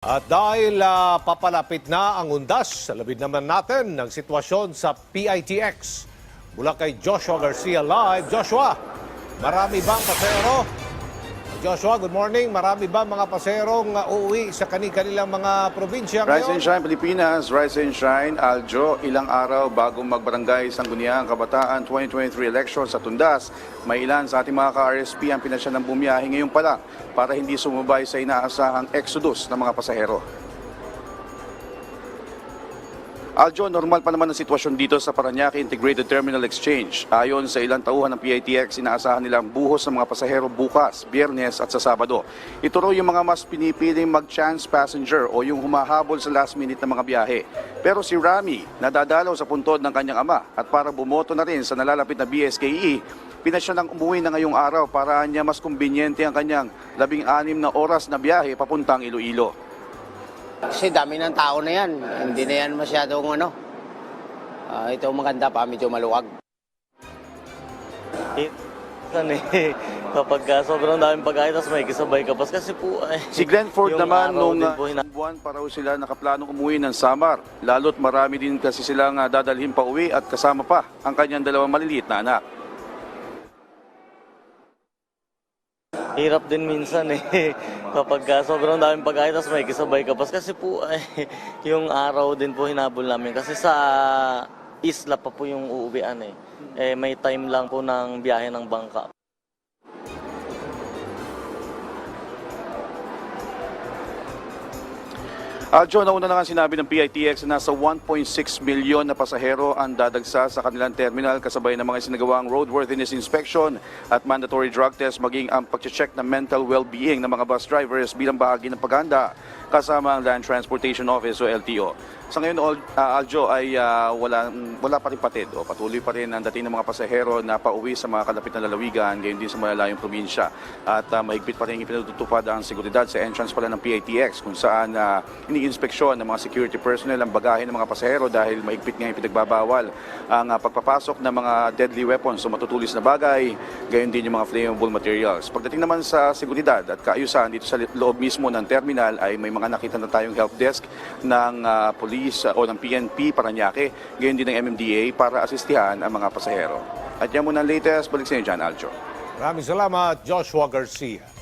At dahil ah, papalapit na ang undas, salabid naman natin ng sitwasyon sa PITX. Mula kay Joshua Garcia Live. Joshua, marami bang pasero? Joshua, good morning. Marami ba mga paserong ah, uuwi sa kanilang mga probinsya Rise ngayon? and Shine Pilipinas, Rise and Shine, Aljo, ilang araw bago magbarangay Sangguniang Kabataan 2023 election sa Tundas, may ilan sa ating mga ka-RSP ang pinasya ng bumiyahe ngayon pa lang para hindi sumubay sa inaasahang exodus ng mga pasahero. Aljo, normal pa naman ang sitwasyon dito sa Paranaque Integrated Terminal Exchange. Ayon sa ilang tauhan ng PITX, inaasahan nilang buhos ng mga pasahero bukas, biyernes at sa Sabado. Ito raw yung mga mas pinipiling mag-chance passenger o yung humahabol sa last minute ng mga biyahe. Pero si Rami, nadadalaw sa puntod ng kanyang ama at para bumoto na rin sa nalalapit na BSKE, pinasya ng umuwi na ngayong araw para niya mas kumbinyente ang kanyang labing-anim na oras na biyahe papuntang Iloilo. Kasi dami ng tao na yan. Hindi na yan masyadong ano. Ah, ito maganda pa, medyo maluwag. Kan eh, kapag ah, sobrang daming pagkain, tapos may kisabay ka pa. Kasi po, eh, Si Glenford naman nung uh, buwan pa raw sila nakaplanong umuwi ng Samar. Lalo't marami din kasi silang uh, dadalhin pa uwi at kasama pa ang kanyang dalawang maliliit na anak. Hirap din minsan eh. kapag ah, sobrang daming pagkain, tapos may kisabay ka pa. Kasi po, eh, yung araw din po hinabol namin. Kasi sa isla pa po yung uuwian eh. eh may time lang po ng biyahe ng bangka. Aljo, nauna na nga sinabi ng PITX na nasa 1.6 milyon na pasahero ang dadagsa sa kanilang terminal kasabay ng mga sinagawang roadworthiness inspection at mandatory drug test maging ang pag-check ng mental well-being ng mga bus drivers bilang bahagi ng paghanda kasama ang Land Transportation Office o LTO. Sa ngayon, Ol- ah, Aljo, ay ah, wala, wala pa rin patid o patuloy pa rin ang dating ng mga pasahero na pauwi sa mga kalapit na lalawigan, gayon din sa malalayong probinsya. At ah, mahigpit pa rin ipinatutupad ang seguridad sa entrance pala ng PITX kung saan uh, iniinspeksyon ng mga security personnel ang bagahe ng mga pasahero dahil mahigpit nga yung pinagbabawal ang ah, pagpapasok ng mga deadly weapons o matutulis na bagay, gayon din yung mga flammable materials. Pagdating naman sa seguridad at kaayusan dito sa loob mismo ng terminal ay may mga nakita na tayong help desk ng ah, police ah, o ng PNP Paranaque, gayon din ng MMDA para asistihan ang mga pasahero. At yan muna ang latest. Balik sa inyo dyan, Aljo. Maraming salamat, Joshua Garcia.